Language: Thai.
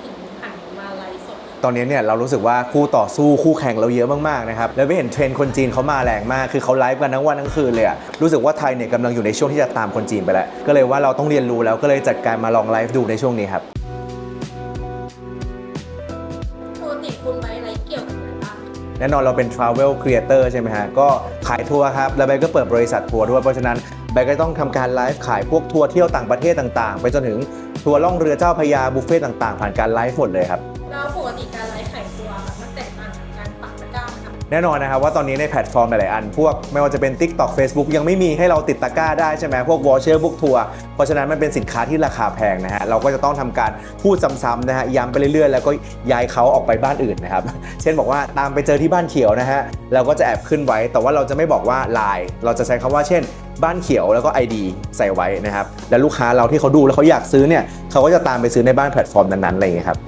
ถึงหันมาไลฟ์สด ตอนนี้เนี่ยเรารู้สึกว่าคู่ต่อสู้คู่แข่งเราเยอะมากๆนะครับแล้วไปเห็นเทรนด์คนจีนเขามาแรงมากคือเขาไลฟ์กันทั้งวันทั้งคืนเลยอะรู้สึกว่าไทยเนี่ยกำลังอยู่ในช่วงที่จะตามคนจีนไปแล้ว ก็เลยว่าเราต้องเรียนรู้แล้วก็เลยจัดการมาลองไลฟ์ดูในช่วงนี้ครับ ปกติคุณไว้ไลฟ์เกี่ยวกับอะไรบ้างแน่นอนเราเป็น Travel Creator ใช่ไหมฮะ ก็ขายทัวร์ครับ แล้วใบก็เปิดบริษัททัวร์ด้วย เพราะฉะนั้น แบก็ต้องทำการไลฟ์ขายพวกทัวร์เที่ยวต่างประเทศต่างๆ ไปจนถึงทัวร์ล่องเรือเจ้าพยาบุฟเฟ่ต์ต่างๆ ผ่านการไลฟ์หมดเลยครับแล้วปกติการ แน่นอนนะครับว่าตอนนี้ในแพลตฟอร์มหลายๆอัน พวกไม่ว่าจะเป็น TikTok Facebook ยังไม่มีให้เราติดตะกร้าได้ใช่ไหมพวกวอเชอร์พวกทัวร์เพราะฉะนั้นมันเป็นสินค้าที่ราคาแพงนะฮะเราก็จะต้องทำการพูดซ้ำๆนะฮะย้ำไปเรื่อยๆ แล้วก็ย้ายเขาออกไปบ้านอื่นนะครับเช่นบอกว่าตามไปเจอที่บ้านเขียวนะฮะเราก็จะแอบขึ้นไว้ แต่ว่าเราจะไม่บอกว่าไลน์เราจะใช้คำว่าเช่นบ้านเขียวแล้วก็ ID ใส่ไว้นะครับ แล้วลูกค้าเราที่เขาดูแล้วเขาอยากซื้อเนี่ยเขาก็จะตามไปซื้อในบ้านแพลตฟอร์มนั้นๆอะไรอย่างเงี้ยครับ